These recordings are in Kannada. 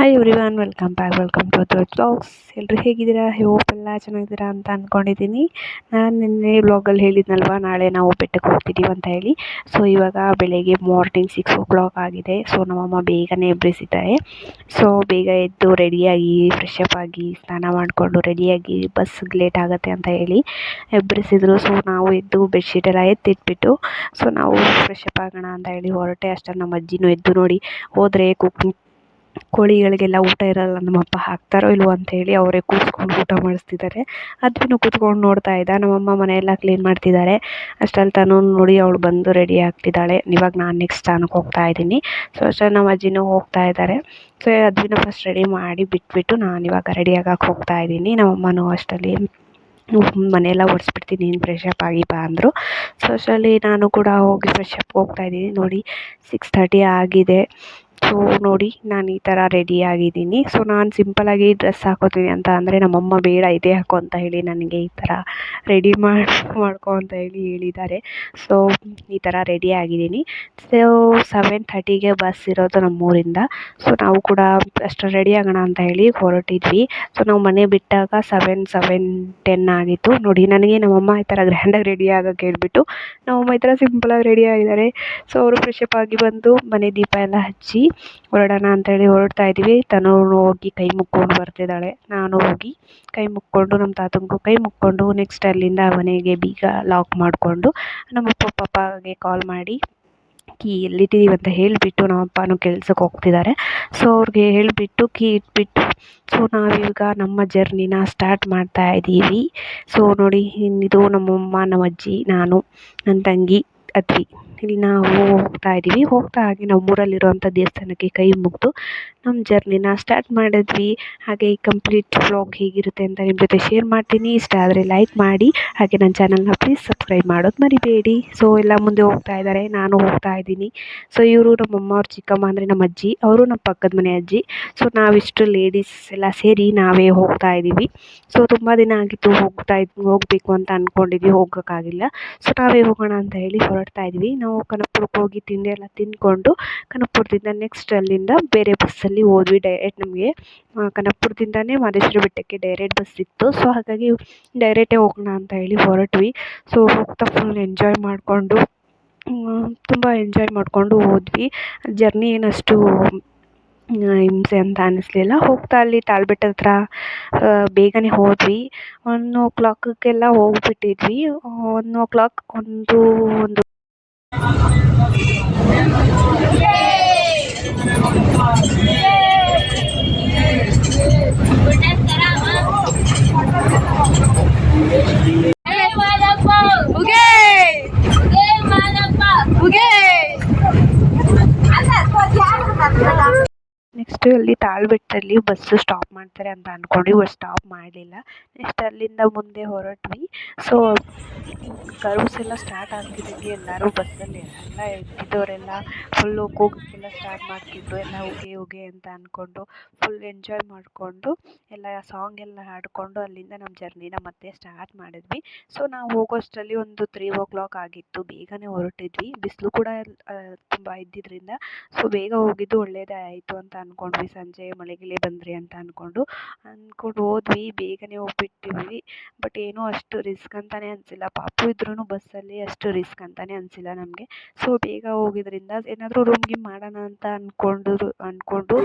Hi everyone welcome back welcome to Adra vlogs ಎಲ್ಲರೂ ಹೇಗಿದ್ದೀರಾ? ಎಲ್ಲ ಚೆನ್ನಾಗಿದ್ದೀರಾ ಅಂತ ಅಂದ್ಕೊಂಡಿದ್ದೀನಿ ನಾನು ನಿನ್ನೆ ಬ್ಲಾಗಲ್ಲಿ ಹೇಳಿದ್ನಲ್ವ, ನಾಳೆ ನಾವು ಬೆಟ್ಟಕ್ಕೆ ಹೋಗ್ತಿದ್ದೀವಿ ಅಂತ ಹೇಳಿ. ಸೊ ಇವಾಗ ಬೆಳಗ್ಗೆ ಮಾರ್ನಿಂಗ್ ಸಿಕ್ಸ್ ಓ ಕ್ಲಾಕ್ ಆಗಿದೆ. ಸೊ ನಮ್ಮಮ್ಮ ಬೇಗನೆ ಎಬ್ಬರಿಸಿದ್ದಾರೆ ಸೊ ಬೇಗ ಎದ್ದು ರೆಡಿಯಾಗಿ ಫ್ರೆಶ್ ಅಪ್ ಆಗಿ, ಸ್ನಾನ ಮಾಡಿಕೊಂಡು ರೆಡಿಯಾಗಿ ಬಸ್ಗೆ ಲೇಟ್ ಆಗುತ್ತೆ ಅಂತ ಹೇಳಿ ಎಬ್ಬರಿಸಿದ್ರು ಸೊ ನಾವು ಎದ್ದು ಬೆಡ್ಶೀಟ್ ಎಲ್ಲ ಎತ್ತಿಟ್ಬಿಟ್ಟು ಸೊ ನಾವು ಫ್ರೆಶ್ ಅಪ್ ಆಗೋಣ ಅಂತ ಹೇಳಿ ಹೊರಟೆ. ಅಷ್ಟೇ ನಮ್ಮ ಅಜ್ಜಿನೂ ಎದ್ದು ನೋಡಿ ಹೋದರೆ ಕುಕ್ ಕೋಳಿಗಳಿಗೆಲ್ಲ ಊಟ ಇರಲ್ಲ ನಮ್ಮಪ್ಪ ಹಾಕ್ತಾರೋ ಇಲ್ವೋ ಹೇಳಿ ಅವರೇ ಕೂತ್ಕೊಂಡು ಊಟ ಮಾಡಿಸ್ತಿದ್ದಾರೆ. ಅದನ್ನು ಕೂತ್ಕೊಂಡು ನೋಡ್ತಾ ಇದ್ದ, ನಮ್ಮಮ್ಮ ಮನೆಯೆಲ್ಲ ಕ್ಲೀನ್ ಮಾಡ್ತಿದ್ದಾರೆ. ಅಷ್ಟರಲ್ಲಿ ತಾನು ನೋಡಿ ಅವಳು ಬಂದು ರೆಡಿ ಆಗ್ತಿದ್ದಾಳೆ. ಇವಾಗ ನಾನು ನೆಕ್ಸ್ಟ್ ಸ್ಥಾನಕ್ಕೆ ಹೋಗ್ತಾ ಇದ್ದೀನಿ. ಸೊ ಅಷ್ಟರಲ್ಲಿ ನಮ್ಮ ಅಜ್ಜಿನೂ ಹೋಗ್ತಾ ಇದ್ದಾರೆ. ಸೊ ಅದನ್ನ ಫಸ್ಟ್ ರೆಡಿ ಮಾಡಿ ಬಿಟ್ಬಿಟ್ಟು ನಾನು ಇವಾಗ ರೆಡಿ ಆಗಕ್ಕೆ ಹೋಗ್ತಾ ಇದ್ದೀನಿ. ನಮ್ಮಮ್ಮನೂ ಅಷ್ಟರಲ್ಲಿ ಮನೆಯೆಲ್ಲ ಒಡಿಸ್ಬಿಡ್ತೀನಿ ನೀನು ಫ್ರೆಶ್ ಅಪ್ ಆಗಿ ಬಾ ಅಂದರು. ಸೊ ಅಷ್ಟರಲ್ಲಿ ನಾನು ಕೂಡ ಹೋಗಿ ಫ್ರೆಶ್ ಅಪ್ ಹೋಗ್ತಾ ಇದ್ದೀನಿ. ನೋಡಿ ಸಿಕ್ಸ್ ಥರ್ಟಿ ಆಗಿದೆ. ಸೊ ನೋಡಿ, ನಾನು ಈ ಥರ ರೆಡಿ ಆಗಿದ್ದೀನಿ. ಸೊ ನಾನು ಸಿಂಪಲಾಗಿ ಡ್ರೆಸ್ ಹಾಕೋತೀನಿ ಅಂತ ಅಂದರೆ ನಮ್ಮಮ್ಮ ಬೇಡ ಇದೇ ಹಾಕೋ ಅಂತ ಹೇಳಿ ನನಗೆ ಈ ಥರ ರೆಡಿ ಮಾಡಿ ಮಾಡ್ಕೊ ಅಂತ ಹೇಳಿ ಹೇಳಿದ್ದಾರೆ. ಸೊ ಈ ಥರ ರೆಡಿ ಆಗಿದ್ದೀನಿ. ಸೊ ಸೆವೆನ್ ಥರ್ಟಿಗೆ ಬಸ್ ಇರೋದು ನಮ್ಮೂರಿಂದ. ಸೊ ನಾವು ಕೂಡ ಅಷ್ಟು ರೆಡಿ ಆಗೋಣ ಅಂತ ಹೇಳಿ ಹೊರಟಿದ್ವಿ. ಸೊ ನಾವು ಮನೆ ಬಿಟ್ಟಾಗ ಸೆವೆನ್ ಸೆವೆನ್ ಟೆನ್ ಆಗಿತ್ತು. ನೋಡಿ, ನನಗೆ ನಮ್ಮಮ್ಮ ಈ ಥರ ಗ್ರ್ಯಾಂಡಾಗಿ ರೆಡಿ ಆಗೋಕ್ಕೆ ಹೇಳ್ಬಿಟ್ಟು ನಮ್ಮಮ್ಮ ಈ ಥರ ಸಿಂಪಲಾಗಿ ರೆಡಿ ಆಗಿದ್ದಾರೆ. ಸೊ ಅವರು ಫ್ರೆಶ್ ಆಗಿ ಬಂದು ಮನೆ ದೀಪ ಎಲ್ಲ ಹಚ್ಚಿ ಹೊರಡೋಣ ಅಂತೇಳಿ ಹೊರಡ್ತಾ ಇದ್ದೀವಿ. ತನು ಹೋಗಿ ಕೈ ಮುಕ್ಕೊಂಡು ಬರ್ತಿದ್ದಾಳೆ. ನಾನು ಹೋಗಿ ಕೈ ಮುಕ್ಕೊಂಡು ನಮ್ಮ ತಾತಂಗೂ ಕೈ ಮುಕ್ಕೊಂಡು ನೆಕ್ಸ್ಟ್ ಅಲ್ಲಿಂದ ಮನೆಗೆ ಬೀಗ ಲಾಕ್ ಮಾಡಿಕೊಂಡು ನಮ್ಮಪ್ಪ ಪಪ್ಪಾಗೆ ಕಾಲ್ ಮಾಡಿ, ಕೀ ಎಲ್ಲಿಟ್ಟಿದ್ದೀವಿ ಅಂತ ಹೇಳಿಬಿಟ್ಟು ನಮ್ಮಪ್ಪನೂ ಕೆಲ್ಸಕ್ಕೆ ಹೋಗ್ತಿದ್ದಾರೆ. ಸೊ ಅವ್ರಿಗೆ ಹೇಳಿಬಿಟ್ಟು ಕೀ ಇಟ್ಬಿಟ್ಟು ಸೊ ನಾವೀಗ ನಮ್ಮ ಜರ್ನಿನ ಸ್ಟಾರ್ಟ್ ಮಾಡ್ತಾ ಇದ್ದೀವಿ. ಸೊ ನೋಡಿ ಇದು ನಮ್ಮಮ್ಮ ನಮ್ಮ ಅಜ್ಜಿ, ನಾನು, ನನ್ನ ತಂಗಿ, ಅದ್ವಿ. ಇಲ್ಲಿ ನಾವು ಹೋಗ್ತಾ ಇದ್ದೀವಿ. ಹೋಗ್ತಾ ಹಾಗೆ ನಾವು ಊರಲ್ಲಿರುವಂಥ ದೇವಸ್ಥಾನಕ್ಕೆ ಕೈ ಮುಗಿದು ನಮ್ಮ ಜರ್ನಿನ ಸ್ಟಾರ್ಟ್ ಮಾಡಿದ್ವಿ. ಹಾಗೆ ಈ ಕಂಪ್ಲೀಟ್ ವ್ಲಾಗ್ ಹೇಗಿರುತ್ತೆ ಅಂತ ನಿಮ್ಮ ಜೊತೆ ಶೇರ್ ಮಾಡ್ತೀನಿ. ಇಷ್ಟ ಆದರೆ ಲೈಕ್ ಮಾಡಿ. ಹಾಗೆ ನನ್ನ ಚಾನಲ್ನ ಪ್ಲೀಸ್ ಸಬ್ಸ್ಕ್ರೈಬ್ ಮಾಡೋದು ಮರಿಬೇಡಿ. ಸೊ ಎಲ್ಲ ಮುಂದೆ ಹೋಗ್ತಾ ಇದ್ದಾರೆ. ನಾನು ಹೋಗ್ತಾ ಇದ್ದೀನಿ. ಸೊ ಇವರು ನಮ್ಮಮ್ಮ ಅವ್ರ, ಚಿಕ್ಕಮ್ಮ ಅಂದರೆ ನಮ್ಮ ಅಜ್ಜಿ. ಅವರು ನಮ್ಮ ಪಕ್ಕದ ಮನೆ ಅಜ್ಜಿ. ಸೊ ನಾವಿಷ್ಟು ಲೇಡೀಸ್ ಎಲ್ಲ ಸೇರಿ ನಾವೇ ಹೋಗ್ತಾ ಇದ್ದೀವಿ. ಸೊ ತುಂಬ ದಿನ ಆಗಿತ್ತು ಹೋಗ್ತಾ ಇದ್, ಹೋಗಬೇಕು ಅಂತ ಅಂದ್ಕೊಂಡಿದ್ವಿ ಹೋಗೋಕ್ಕಾಗಿಲ್ಲ. ಸೊ ನಾವೇ ಹೋಗೋಣ ಅಂತ ಹೇಳಿ ಹೊರಡ್ತಾ ಇದ್ವಿ ನಾವು ಕನಕಪುರಕ್ಕೆ ಹೋಗಿ ತಿಂಡಿ ಎಲ್ಲ ತಿಂದ್ಕೊಂಡು ಕನಕಪುರದಿಂದ ನೆಕ್ಸ್ಟ್ ಅಲ್ಲಿಂದ ಬೇರೆ ಬಸ್ಸಲ್ಲಿ ಹೋದ್ವಿ ಡೈರೆಕ್ಟ್ ನಮಗೆ. ಕನಕಪುರದಿಂದನೇ ಮಹದೇಶ್ವರ ಬೆಟ್ಟಕ್ಕೆ ಡೈರೆಕ್ಟ್ ಬಸ್ ಸಿಕ್ತು ಸೊ ಹಾಗಾಗಿ ಡೈರೆಕ್ಟೇ ಹೋಗೋಣ ಅಂತ ಹೇಳಿ ಹೊರಟ್ವಿ. ಸೊ ಹೋಗ್ತಾ ಫುಲ್ ಎಂಜಾಯ್ ಮಾಡಿಕೊಂಡು ತುಂಬ ಎಂಜಾಯ್ ಮಾಡಿಕೊಂಡು ಹೋದ್ವಿ. ಜರ್ನಿ ಏನಷ್ಟು ಹಿಂಸೆ ಅಂತ ಅನ್ನಿಸ್ಲಿಲ್ಲ ಹೋಗ್ತಾ ಅಲ್ಲಿ ತಾಳ್ಬೆಟ್ಟದ ಹತ್ರ ಬೇಗನೆ ಹೋದ್ವಿ. ಒನ್ ಓ ಕ್ಲಾಕಿಗೆಲ್ಲ ಹೋಗ್ಬಿಟ್ಟಿದ್ವಿ. ಒನ್ ಓ ಕ್ಲಾಕ್ ಒಂದು ಒಂದು ನೆಕ್ಸ್ಟ್ ಅಲ್ಲಿ ತಾಳ್ಬೆಟ್ಟದಲ್ಲಿ ಬಸ್ಸು ಸ್ಟಾಪ್ ಮಾಡ್ತಾರೆ ಅಂತ ಅಂದ್ಕೊಂಡ್ವಿ ಬಟ್ ಸ್ಟಾಪ್ ಮಾಡಲಿಲ್ಲ. ನೆಕ್ಸ್ಟ್ ಅಲ್ಲಿಂದ ಮುಂದೆ ಹೊರಟ್ವಿ. ಸೊ ಕರ್ವ್ಸ್ ಎಲ್ಲ ಸ್ಟಾರ್ಟ್ ಆಗ್ತಿದ್ದಂಗೆ ಎಲ್ಲರೂ ಬಸ್ಸಲ್ಲಿ ಎಲ್ಲ ಎದ್ದಿದ್ದವರೆಲ್ಲ ಫುಲ್ಲು ಕೂಗೋಕ್ಕೆಲ್ಲ ಸ್ಟಾರ್ಟ್ ಮಾಡ್ತಿದ್ರು, ಎಲ್ಲ ಹೋಗಿ ಹೋಗಿ ಅಂತ ಅಂದ್ಕೊಂಡು ಫುಲ್ ಎಂಜಾಯ್ ಮಾಡಿಕೊಂಡು ಎಲ್ಲ ಸಾಂಗ್ ಎಲ್ಲ ಹಾಡಿಕೊಂಡು ಅಲ್ಲಿಂದ ನಮ್ಮ ಜರ್ನಿನ ಮತ್ತೆ ಸ್ಟಾರ್ಟ್ ಮಾಡಿದ್ವಿ. ಸೊ ನಾವು ಹೋಗೋಷ್ಟರಲ್ಲಿ ಒಂದು ತ್ರೀ ಓ ಕ್ಲಾಕ್ ಆಗಿತ್ತು, ಬೇಗನೆ ಹೊರಟಿದ್ವಿ. ಬಿಸಿಲು ಕೂಡ ತುಂಬ ಇದ್ದಿದ್ದರಿಂದ ಸೊ ಬೇಗ ಹೋಗಿದ್ದು ಒಳ್ಳೆಯದೇ ಆಯಿತು ಅಂತ ಅಂದ್ಕೊಂಡ್ವಿ ಸಂಜೆ ಮಳೆಗಿಲೆ ಬಂದ್ರಿ ಅಂತ ಅಂದ್ಕೊಂಡು ಅಂದ್ಕೊಂಡು ಹೋದ್ವಿ. ಬೇಗನೆ ಹೋಗ್ಬಿಟ್ಟಿದ್ವಿ. ಬಟ್ ಏನೂ ಅಷ್ಟು ರಿಸ್ಕ್ ಅಂತಲೇ ಅನಿಸಿಲ್ಲ. ಪಾಪು ಇದ್ರೂ ಬಸ್ಸಲ್ಲಿ ಅಷ್ಟು ರಿಸ್ಕ್ ಅಂತಲೇ ಅನಿಸಿಲ್ಲ ನಮಗೆ. ಸೊ ಬೇಗ ಹೋಗಿದ್ರಿಂದ ಏನಾದರೂ ರೂಮ್ ಗೀಮ್ ಮಾಡೋಣ ಅಂತ ಅಂದ್ಕೊಂಡ್ರು ಅಂದ್ಕೊಂಡು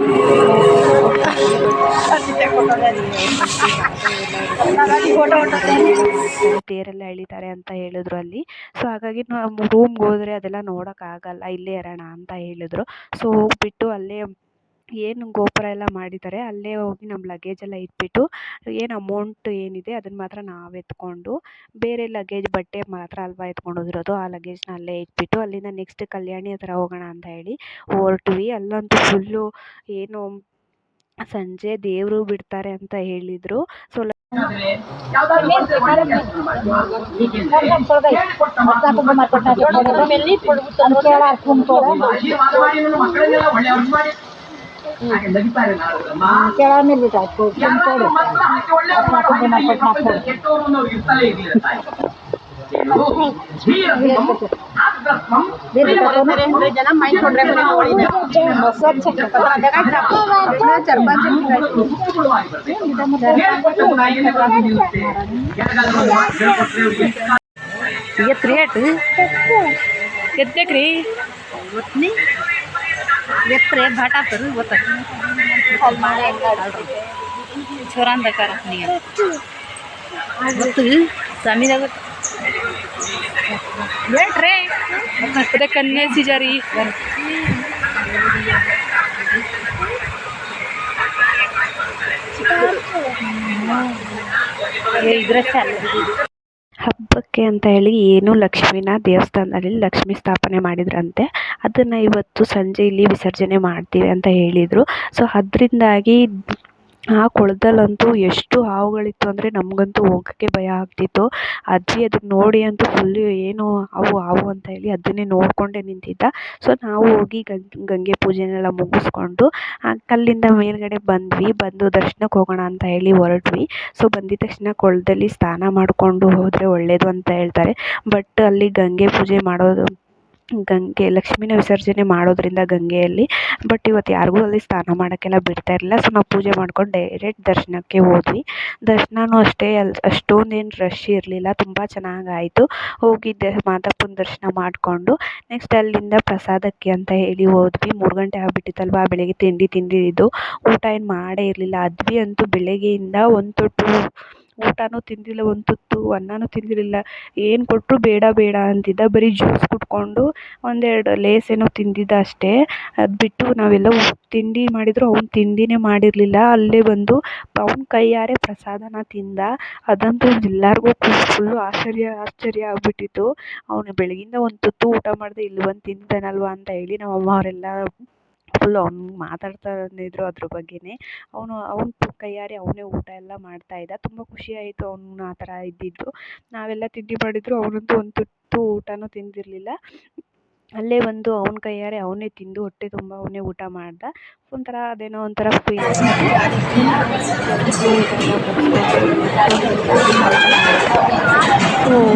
ತೇರೆಲ್ಲ ಎಳಿತಾರೆ ಅಂತ ಹೇಳಿದ್ರು ಅಲ್ಲಿ. ಸೊ ಹಾಗಾಗಿ ರೂಮ್ಗೆ ಹೋದರೆ ಅದೆಲ್ಲ ನೋಡೋಕ್ಕಾಗಲ್ಲ. ಇಲ್ಲೇ ಇರೋಣ ಅಂತ ಹೇಳಿದ್ರು. ಸೊ ಹೋಗ್ಬಿಟ್ಟು ಅಲ್ಲೇ ಏನು ಗೋಪುರ ಎಲ್ಲ ಮಾಡಿದ್ದಾರೆ, ಅಲ್ಲೇ ಹೋಗಿ ನಮ್ಮ ಲಗೇಜ್ ಎಲ್ಲ ಇಟ್ಬಿಟ್ಟು, ಏನು ಅಮೌಂಟ್ ಏನಿದೆ ಅದನ್ನು ಮಾತ್ರ ನಾವು ಎತ್ಕೊಂಡು, ಬೇರೆ ಲಗೇಜ್ ಬಟ್ಟೆ ಮಾತ್ರ ಅಲ್ವಾ ಎತ್ಕೊಂಡು ಹೋಗಿರೋದು, ಆ ಲಗೇಜ್ನ ಅಲ್ಲೇ ಇಟ್ಬಿಟ್ಟು, ಅಲ್ಲಿಂದ ನೆಕ್ಸ್ಟ್ ಕಲ್ಯಾಣಿ ಹತ್ರ ಹೋಗೋಣ ಅಂತ ಹೇಳಿ ಹೊರಟ್ವಿ. ಅಲ್ಲಂತೂ ಫುಲ್ಲು ಏನು ಸಂಜೆ ದೇವರು ಬಿಡ್ತಾರೆ ಅಂತ ಹೇಳಿದರು. ಸೊ ಕೆಳಮೇಲೆ ಬಿಟ್ಟಾಕು ಕೆಂಪೋಡು ಜನ ಮೈ ಕೊಡ್ರೆ ಚರ್ಪಾಚಿ ಎತ್ರಿ ಎಟ್ ಎತ್ತಕ್ರಿ ರೇಟ್ ಎತ್ತಕ್ಕೆ ರೀ ಗೊತ್ತ್ನಿ ಎತ್ರೆ ಭಾಟಾತರು ಗೊತ್ತ ಚೋರಾನ್ ಬೇಕಾರ ನೀ ಗೊತ್ತು ಸ್ವಾಮಿದಾಗ ಹೇಳ್ರಿ ಮತ್ತೆ ಕನ್ಯಾ ಸಿಜಾರಿ ಇದ್ರ ಚಾಲ ಹಬ್ಬಕ್ಕೆ ಅಂತ ಹೇಳಿ ಏನು ಲಕ್ಷ್ಮಿನ ದೇವಸ್ಥಾನದಲ್ಲಿ ಲಕ್ಷ್ಮಿ ಸ್ಥಾಪನೆ ಮಾಡಿದ್ರಂತೆ. ಅದನ್ನು ಇವತ್ತು ಸಂಜೆ ಇಲ್ಲಿ ವಿಸರ್ಜನೆ ಮಾಡ್ತೀವಿ ಅಂತ ಹೇಳಿದರು. ಸೊ ಅದರಿಂದಾಗಿ ಆ ಕೊಳದಲ್ಲಂತೂ ಎಷ್ಟು ಹಾವುಗಳಿತ್ತು ಅಂದರೆ ನಮಗಂತೂ ಹೋಗೋಕ್ಕೆ ಭಯ ಆಗ್ತಿತ್ತು. ಅಜ್ಜಿ ಅದನ್ನ ನೋಡಿ ಅಂತೂ ಫುಲ್ಲು ಏನು ಹಾವು ಹಾವು ಅಂತ ಹೇಳಿ ಅದನ್ನೇ ನೋಡಿಕೊಂಡೇ ನಿಂತಿದ್ದ. ಸೊ ನಾವು ಹೋಗಿ ಗಂಗೆ ಪೂಜೆನೆಲ್ಲ ಮುಗಿಸ್ಕೊಂಡು ಕಲ್ಲಿಂದ ಮೇಲ್ಗಡೆ ಬಂದ್ವಿ. ಬಂದು ದರ್ಶನಕ್ಕೆ ಹೋಗೋಣ ಅಂತ ಹೇಳಿ ಹೊರಟ್ವಿ. ಸೊ ಬಂದಿದ್ದ ತಕ್ಷಣ ಕೊಳದಲ್ಲಿ ಸ್ನಾನ ಮಾಡಿಕೊಂಡು ಹೋದರೆ ಒಳ್ಳೆಯದು ಅಂತ ಹೇಳ್ತಾರೆ. ಬಟ್ ಅಲ್ಲಿ ಗಂಗೆ ಪೂಜೆ ಮಾಡೋದು ಗಂಗೆ, ಲಕ್ಷ್ಮೀನ ವಿಸರ್ಜನೆ ಮಾಡೋದ್ರಿಂದ ಗಂಗೆಯಲ್ಲಿ. ಬಟ್ ಇವತ್ತು ಯಾರಿಗೂ ಅಲ್ಲಿ ಸ್ನಾನ ಮಾಡೋಕ್ಕೆಲ್ಲ ಬಿಡ್ತಾ ಇರಲಿಲ್ಲ. ಸೊ ನಾವು ಪೂಜೆ ಮಾಡ್ಕೊಂಡು ಡೈರೆಕ್ಟ್ ದರ್ಶನಕ್ಕೆ ಹೋದ್ವಿ. ದರ್ಶನವೂ ಅಷ್ಟೇ ಅಲ್ಲಿ ಅಷ್ಟೊಂದೇನು ರಶ್ ಇರಲಿಲ್ಲ. ತುಂಬ ಚೆನ್ನಾಗಾಯಿತು. ಹೋಗಿದ್ದೆ ಮಾದಪ್ಪನ ದರ್ಶನ ಮಾಡಿಕೊಂಡು ನೆಕ್ಸ್ಟ್ ಅಲ್ಲಿಂದ ಪ್ರಸಾದಕ್ಕೆ ಅಂತ ಹೇಳಿ ಹೋದ್ವಿ. ಮೂರು ಗಂಟೆ ಆಗಿಬಿಟ್ಟಿತ್ತಲ್ವ? ಬೆಳಗ್ಗೆ ತಿಂಡಿ ತಿಂದಿದ್ದು ಊಟ ಏನು ಮಾಡೇ ಇರಲಿಲ್ಲ. ಅದ್ವಿ ಅಂತೂ ಬೆಳಗ್ಗೆಯಿಂದ ಒಂದು ತೊಟ್ಟು ಊಟನೂ ತಿಂದಿಲ್ಲ, ಒಂದು ತುತ್ತು ಅನ್ನನೂ ತಿಂದಿರಲಿಲ್ಲ. ಏನು ಕೊಟ್ಟರೂ ಬೇಡ ಬೇಡ ಅಂತಿದ್ದ ಬರೀ ಜ್ಯೂಸ್ ಕುಡ್ಕೊಂಡು ಒಂದೆರಡು ಲೇಸ್ ಏನೋ ತಿಂದಿದ್ದ ಅಷ್ಟೇ. ಅದು ಬಿಟ್ಟು ನಾವೆಲ್ಲ ತಿಂಡಿ ಮಾಡಿದರೂ ಅವ್ನು ತಿಂಡಿನೇ ಮಾಡಿರಲಿಲ್ಲ. ಅಲ್ಲೇ ಬಂದು ಅವ್ನ ಕೈಯಾರೆ ಪ್ರಸಾದನ ತಿಂದ. ಅದಂತೂ ಎಲ್ಲರಿಗೂ ಫುಲ್ಲು ಆಶ್ಚರ್ಯ ಆಶ್ಚರ್ಯ ಆಗಿಬಿಟ್ಟಿತ್ತು. ಅವನು ಬೆಳಗಿಂದ ಒಂದು ತುತ್ತು ಊಟ ಮಾಡದೆ ಇಲ್ಲಿ ಬಂದು ತಿಂತಾನಲ್ವ? ಅಂತ ಹೇಳಿ, ನಮ್ಮ ಅಮ್ಮ ಅವರೆಲ್ಲ ಫುಲ್ಲು ಅವ್ನು ಮಾತಾಡ್ತಾ ಇದ್ರು ಅದ್ರ ಬಗ್ಗೆನೇ. ಅವನು, ಅವ್ನ ಕೈಯಾರೆ ಅವನೇ ಊಟ ಎಲ್ಲ ಮಾಡ್ತಾ ಇದ್ದ. ತುಂಬ ಖುಷಿ ಆಯಿತು ಅವ್ನು ಆ ಥರ ಇದ್ದಿದ್ದು. ನಾವೆಲ್ಲ ತಿಂಡಿ ಮಾಡಿದರೂ ಅವನಂತೂ ಒಂದು ತುತ್ತು ಊಟನೂ ತಿಂದಿರಲಿಲ್ಲ. ಅಲ್ಲೇ ಬಂದು ಅವ್ನ ಕೈಯಾರೆ ಅವನೇ ತಿಂದು ಹೊಟ್ಟೆ ತುಂಬ ಅವನೇ ಊಟ ಮಾಡ್ದ. ಒಂಥರ ಅದೇನೋ ಒಂಥರ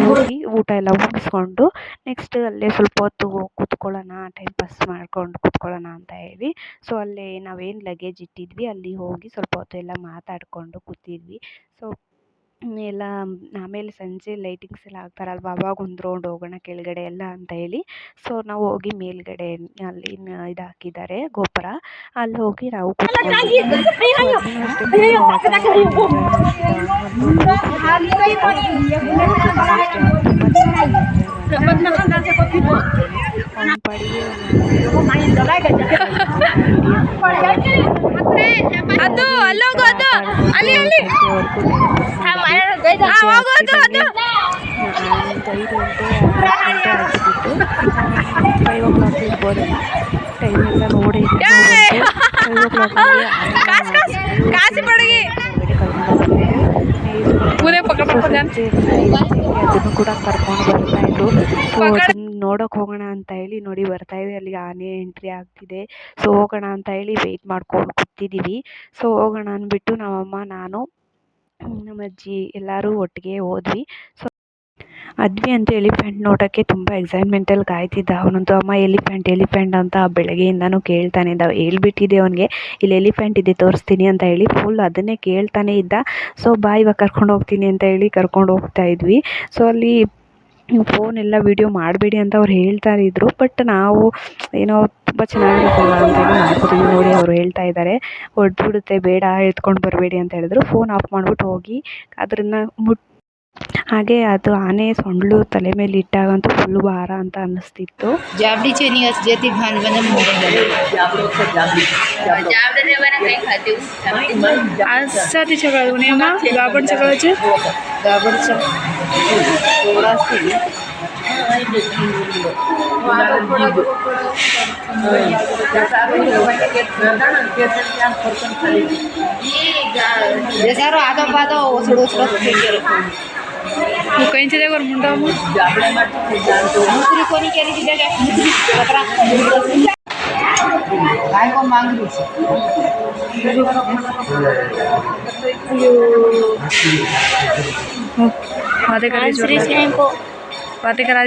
ಹೋಗಿ ಊಟ ಎಲ್ಲ ಮುಗಿಸ್ಕೊಂಡು ನೆಕ್ಸ್ಟ್ ಅಲ್ಲೇ ಸ್ವಲ್ಪ ಹೊತ್ತು ಕೂತ್ಕೊಳ್ಳೋಣ ಟೈಮ್ ಪಾಸ್ ಮಾಡ್ಕೊಂಡು ಕೂತ್ಕೊಳ್ಳೋಣ ಅಂತ ಹೇಳಿ. ಸೊ ಅಲ್ಲೇ ನಾವೇನು ಲಗೇಜ್ ಇಟ್ಟಿದ್ವಿ, ಅಲ್ಲಿ ಹೋಗಿ ಸ್ವಲ್ಪ ಹೊತ್ತು ಎಲ್ಲ ಮಾತಾಡಿಕೊಂಡು ಕೂತಿದ್ವಿ. ಸೊ ಎಲ್ಲ ಆಮೇಲೆ ಸಂಜೆ ಲೈಟಿಂಗ್ಸ್ ಎಲ್ಲ ಹಾಕ್ತಾರಲ್ವ ಅವಾಗ ಒಂದು ರೌಂಡ್ ಹೋಗೋಣ ಕೆಳಗಡೆ ಎಲ್ಲ ಅಂತ ಹೇಳಿ. ಸೊ ನಾವು ಹೋಗಿ ಮೇಲ್ಗಡೆ ಅಲ್ಲಿ ಇದು ಹಾಕಿದ್ದಾರೆ ಗೋಪುರ. ಅಲ್ಲಿ ಹೋಗಿ ನಾವು ಅದು ಅಲ್ಲೋಗು ಅದು. ಅಲ್ಲಿ ಅಲ್ಲಿ. ಫೈವ್ ಓ ನೋಡಿ ಅದನ್ನು ಕೂಡ ಕರ್ಕೊಂಡು ಬರ್ತಾ ಇದ್ರು ಸೊ ಅದನ್ನ ನೋಡೋಕೆ ಹೋಗೋಣ ಅಂತ ಹೇಳಿ ನೋಡಿ ಬರ್ತಾ ಇದೆ. ಅಲ್ಲಿ ಆನೆ ಎಂಟ್ರಿ ಆಗ್ತಿದೆ. ಸೊ ಹೋಗೋಣ ಅಂತ ಹೇಳಿ ವೇಟ್ ಮಾಡ್ಕೊಂಡು ಕೂತಿದ್ದೀವಿ ಸೊ ಹೋಗೋಣ ಅಂದ್ಬಿಟ್ಟು ನಮ್ಮಮ್ಮ, ನಾನು ನಮ್ಮ ಅಜ್ಜಿ ಎಲ್ಲರೂ ಒಟ್ಟಿಗೆ ಹೋದ್ವಿ. ಸೊ ಅದ್ವಿ ಅಂತ ಎಲಿಫೆಂಟ್ ನೋಡೋಕ್ಕೆ ತುಂಬ ಎಕ್ಸೈಟ್ಮೆಂಟಲ್ಲಿ ಕಾಯ್ತಿದ್ದ. ಅವನಂತೂ, ಅಮ್ಮ, ಎಲಿಫೆಂಟ್ ಎಲಿಫೆಂಟ್ ಅಂತ ಬೆಳಗ್ಗೆಯಿಂದನೂ ಕೇಳ್ತಾನೆ ಇದ್ದ. ಹೇಳ್ಬಿಟ್ಟಿದ್ದೆ ಅವನಿಗೆ, ಇಲ್ಲಿ ಎಲಿಫೆಂಟ್ ಇದೆ, ತೋರಿಸ್ತೀನಿ ಅಂತ ಹೇಳಿ ಫುಲ್ ಅದನ್ನೇ ಕೇಳ್ತಾನೆ ಇದ್ದ. ಸೊ ಬಾ, ಇವಾಗ ಕರ್ಕೊಂಡು ಹೋಗ್ತೀನಿ ಅಂತ ಹೇಳಿ ಕರ್ಕೊಂಡು ಹೋಗ್ತಾ ಇದ್ವಿ. ಸೊ ಅಲ್ಲಿ ಫೋನ್ ಎಲ್ಲ ವೀಡಿಯೋ ಮಾಡಬೇಡಿ ಅಂತ ಅವ್ರು ಹೇಳ್ತಾ ಇದ್ರು. ಬಟ್ ನಾವು ಏನೋ ತುಂಬ ಚೆನ್ನಾಗಿರುತ್ತಲ್ಲ ಅಂತೇಳಿ ಮಾಡ್ಕೊತೀವಿ ನೋಡಿ ಅವರು ಹೇಳ್ತಾ ಇದ್ದಾರೆ. ಹೊಡೆದ್ಬಿಡುತ್ತೆ ಬೇಡ ಎತ್ಕೊಂಡು ಬರಬೇಡಿ ಅಂತ ಹೇಳಿದ್ರು. ಫೋನ್ ಆಫ್ ಮಾಡ್ಬಿಟ್ಟು ಹೋಗಿ ಅದನ್ನು ಮುಟ್ ಹಾಗೆ ಅದು ಆನೆ ಸೊಂಡಿಲು ತಲೆ ಮೇಲೆ ಇಟ್ಟಾಗಂತೂ ಫುಲ್ ಭಾರ ಅಂತ ಅನ್ನಿಸ್ತಿತ್ತು. ಜಾಬಡಿ છે ની અસજેતી ભાનવને આ સાથે ચગાડ્યું ને એમાં ગાબડ ચગાવે છે ગાબડ ચોરાસી જસારો આદો પાદો ઓછો ઓછો થઈ ગયો कहीं ಚಿದಾಗ मुंडा काय को मांग रही बातें करा श्री को बातें करा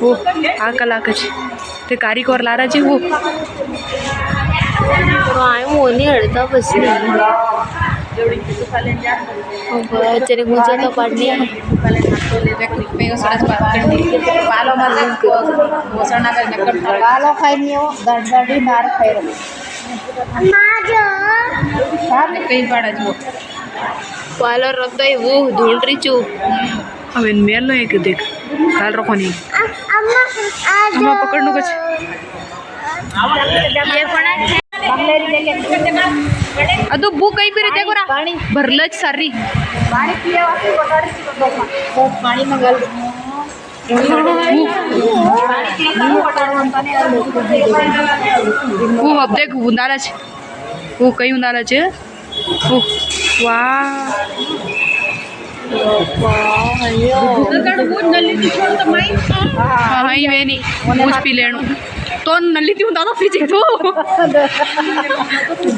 वो आ कला कच ते कारीकोर लारा जी वो आयो मोनी हड़ता नहीं અત્યારે ગુજરાતો પાલો રબદાઈ વો ધોલરી ચુ હવે મેલ એક દેખ કાલ રખો નહીં અમ્મા પકડનું કચ્છ ಅದು ಬುಕ್ ಕೈ ಬಿರಿ ದೇಖೋ ರಾ ಭರ್ಲಜ್ ಸಾರಿ પાણી પીવાથી વગાડી તો પાણી મંગાલ ಹೂ ಹಬ್ ದೇಖ ಉಂದಾಲ છે ಹೂ કઈ ઉંદાલા છે હೂ વાહ हाँ ये नहीं मुझ पी लेणु तो नली थी दादा फ्रिज है तो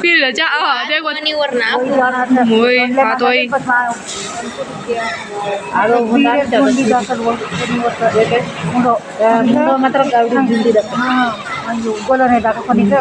पी ले जा आ देखो नहीं वरना ओए बात ओए आरो हुंदा जल्दी जा सर वो मुंडो मुंडो मतलब गाड़ी जिंदी रख हाँ गोलो रे दादा पनी से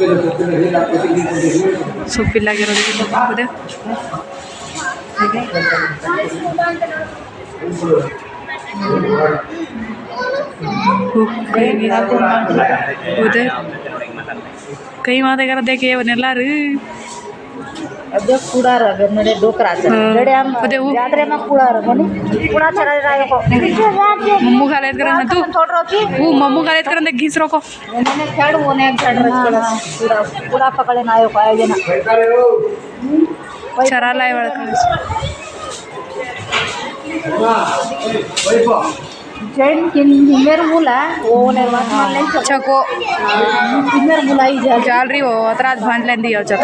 ती ಸೊಪ್ಪಿಲ್ಲಾಗಿರೋದು ಹೌದಾ ಹೌದಾ ಕೈ ಮಾತಾಗಾರ ದೇಕೆ ಅವನ್ನೆಲ್ಲಾರು અભ્યાસ કુડાર અભ્યાસ મને ડોકરા છે ડડે આમ જાત્રેમાં કુડાર મને કુડા ચરા રાયો કો મમ્મુ ખાલે એત કરન તું થોડ રોકી હું મમ્મુ ખાલે એત કરન દે ઘીસ રોકો મને ખેડ ઓને ખેડ રસ કુડા કુડા પકડે નાયો કો આયોજન ચરા લાય વળક વાહ વૈભવ ಚಕೋ ಚಾಲ್ರಿ ಹತ್ರ ಅದು ಬಂಡ್ಲೆಂದು ಯೋಚಕ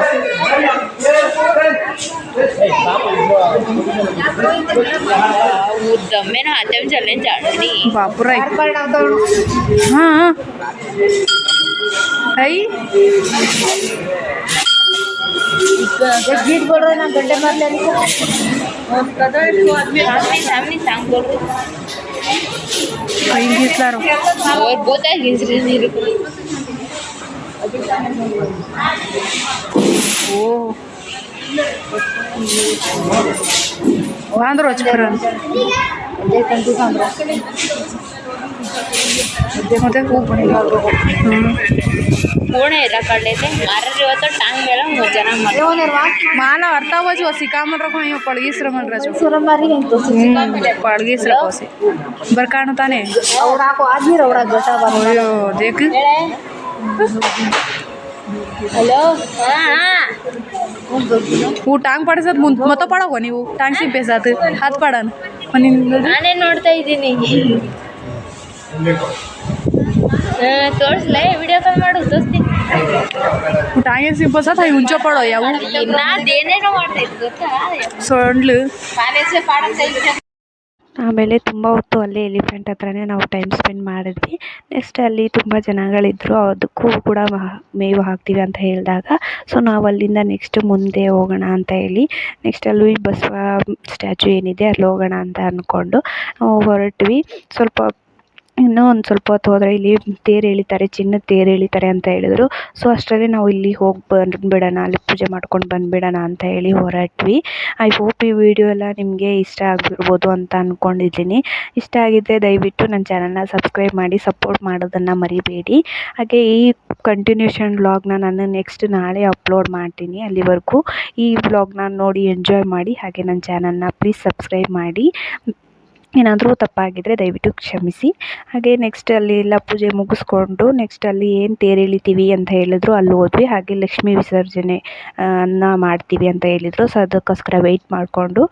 ಉದ್ದಮ್ಮೇನ ಹತ್ತಂ ಚಲ್ಲೇ ಚಾಡಣಿ ಬಾಪುರ ಹಾಂ ಐ ಗೀಟ್ ಕೊಡ್ರೆ ನಾ ಗಡ್ಡೆ ಮಾಡ್ಲೇನು ಸಾಮ್ನಿ ಸಾಮ್ನಿ ಸಾಂಗ್ ಕೊಡ್ರಿ ఏం గీస్తారు పోతే గీసలేదు रही मेरे को ಓ ವಾಂದ್ರ ಹಚ್ಕರನ್ अजय कंटू सांगरो ಮತ್ತೆ ಹೂ ಹ್ಞೂ कोण है रखड़ लेते मारे रे तो टांग मेला मजा ना मर ओने वाट ಮಾಲ ಅರ್ತಾವ ಜೋ ಸಿಕ್ಕಾಮನ್ ರಕೋ ಅಯ್ಯೋ ಪಳಗೀಸ್ರ ಮನ್ ರಜೋ सुर मारी हैं तो ಹ್ಞೂ ಪಳಗೀಸ್ರ ಕೋಸಿ ಬರ್ಕಾಣು ತಾನೆ औड़ा को आज ही रौड़ा गटा बन ಅಯ್ಯೋ ದೇಕ್ हेलो हाँ हाँ ಹೂ ಟಾಂಗ್ ಪಾಡಿಸೋದು ಮುಂದೆ ಮತ್ತ ಪಾಡೋಗೋ ನೀವು ಟಾಂಗ್ ಸಿಂಪೇಸಾತ್ ಹಾತ್ ಪಾಡನ್ ನಾನೇ ನೋಡ್ತಾ ಇದ್ದೀನಿ ತೋರಿಸ್ಲೇ ವಿಡಿಯೋ ಕಾಲ್ ಮಾಡು ತೋರಿಸ್ತೀನಿ. ಟಾಂಗೆ ಸಿಂಪಲ್ಸಾತ್ ಹೈ ಉಂಚ ಪಾಡೋ ಯಾವ ನಾದೇನೇನೋ ಮಾಡ್ತಾ ಗೊತ್ತಾ? ಸೊಂಡ್ಲು. ಆಮೇಲೆ ತುಂಬ ಹೊತ್ತು ಅಲ್ಲೇ ಎಲಿಫೆಂಟ್ ಹತ್ರನೇ ನಾವು ಟೈಮ್ ಸ್ಪೆಂಡ್ ಮಾಡಿದ್ವಿ. ನೆಕ್ಸ್ಟ್ ಅಲ್ಲಿ ತುಂಬ ಜನಗಳಿದ್ದರು ಅದಕ್ಕೂ ಕೂಡ ಮೇವು ಹಾಕ್ತೀವಿ ಅಂತ ಹೇಳಿದಾಗ. ಸೊ ನಾವು ಅಲ್ಲಿಂದ ನೆಕ್ಸ್ಟ್ ಮುಂದೆ ಹೋಗೋಣ ಅಂತ ಹೇಳಿ ನೆಕ್ಸ್ಟ್ ಅಲ್ಲಿ ಬಸವ ಸ್ಟ್ಯಾಚು ಏನಿದೆ ಅಲ್ಲಿ ಹೋಗೋಣ ಅಂತ ಅಂದ್ಕೊಂಡು ನಾವು ಹೊರಟ್ವಿ. ಸ್ವಲ್ಪ ಇನ್ನೂ ಒಂದು ಸ್ವಲ್ಪ ಹೊತ್ತು ಹೋದರೆ ಇಲ್ಲಿ ತೇರು ಎಳಿತಾರೆ, ಚಿನ್ನದ ತೇರು ಎಳಿತಾರೆ ಅಂತ ಹೇಳಿದ್ರು. ಸೊ ಅಷ್ಟರಲ್ಲಿ ನಾವು ಇಲ್ಲಿ ಹೋಗಿ ಬಂದುಬಿಡೋಣ, ಅಲ್ಲಿ ಪೂಜೆ ಮಾಡ್ಕೊಂಡು ಬಂದುಬಿಡೋಣ ಅಂತ ಹೇಳಿ ಹೊರಟ್ವಿ. ಐ ಹೋಪ್ ಈ ವಿಡಿಯೋ ಎಲ್ಲ ನಿಮಗೆ ಇಷ್ಟ ಆಗಿರ್ಬೋದು ಅಂತ ಅಂದ್ಕೊಂಡಿದ್ದೀನಿ ಇಷ್ಟ ಆಗಿದ್ದರೆ ದಯವಿಟ್ಟು ನನ್ನ ಚಾನಲ್ನ ಸಬ್ಸ್ಕ್ರೈಬ್ ಮಾಡಿ ಸಪೋರ್ಟ್ ಮಾಡೋದನ್ನು ಮರಿಬೇಡಿ. ಹಾಗೆ ಈ ಕಂಟಿನ್ಯೂಷನ್ ವ್ಲಾಗ್ನ ನಾನು ನೆಕ್ಸ್ಟ್ ನಾಳೆ ಅಪ್ಲೋಡ್ ಮಾಡ್ತೀನಿ ಅಲ್ಲಿವರೆಗೂ. ಈ ವ್ಲಾಗ್ನ ನೋಡಿ ಎಂಜಾಯ್ ಮಾಡಿ, ಹಾಗೆ ನನ್ನ ಚಾನಲ್ನ ಪ್ಲೀಸ್ ಸಬ್ಸ್ಕ್ರೈಬ್ ಮಾಡಿ. ಏನಾದರೂ ತಪ್ಪಾಗಿದ್ದರೆ ದಯವಿಟ್ಟು ಕ್ಷಮಿಸಿ. ಹಾಗೆ ನೆಕ್ಸ್ಟ್ ಅಲ್ಲಿ ಎಲ್ಲ ಪೂಜೆ ಮುಗಿಸ್ಕೊಂಡು ನೆಕ್ಸ್ಟ್ ಅಲ್ಲಿ ಏನು ತೇರು ಎಳಿತೀವಿ ಅಂತ ಹೇಳಿದ್ರು ಅಲ್ಲಿ ಹೋದ್ವಿ. ಹಾಗೆ ಲಕ್ಷ್ಮೀ ವಿಸರ್ಜನೆ ಅನ್ನ ಮಾಡ್ತೀವಿ ಅಂತ ಹೇಳಿದರು. ಸೊ ಅದಕ್ಕೋಸ್ಕರ ವೆಯ್ಟ್ ಮಾಡಿಕೊಂಡು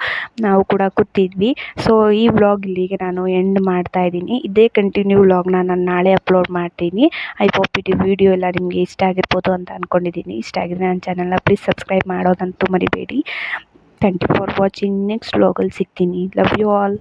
ನಾವು ಕೂಡ ಕೂತಿದ್ವಿ. ಸೊ ಈ ವ್ಲಾಗ್ ಇಲ್ಲಿಗೆ ನಾನು ಎಂಡ್ ಮಾಡ್ತಾ ಇದ್ದೀನಿ. ಇದೇ ಕಂಟಿನ್ಯೂ ವ್ಲಾಗ್ನ ನಾನು ನಾಳೆ ಅಪ್ಲೋಡ್ ಮಾಡ್ತೀನಿ. ಐ ಹೋಪ್ ಇಟ್ ವಿಡಿಯೋ ಎಲ್ಲ ನಿಮಗೆ ಇಷ್ಟ ಆಗಿರ್ಬೋದು ಅಂತ ಅಂದ್ಕೊಂಡಿದ್ದೀನಿ ಇಷ್ಟ ಆಗಿದ್ರೆ ನನ್ನ ಚಾನಲ್ನ ಪ್ಲೀಸ್ ಸಬ್ಸ್ಕ್ರೈಬ್ ಮಾಡೋದಂತೂ ಮರಿಬೇಡಿ. thank you for watching next ವ್ಲಾಗಲ್ಲಿ ಸಿಗ್ತೀನಿ ಲವ್ ಯು ಆಲ್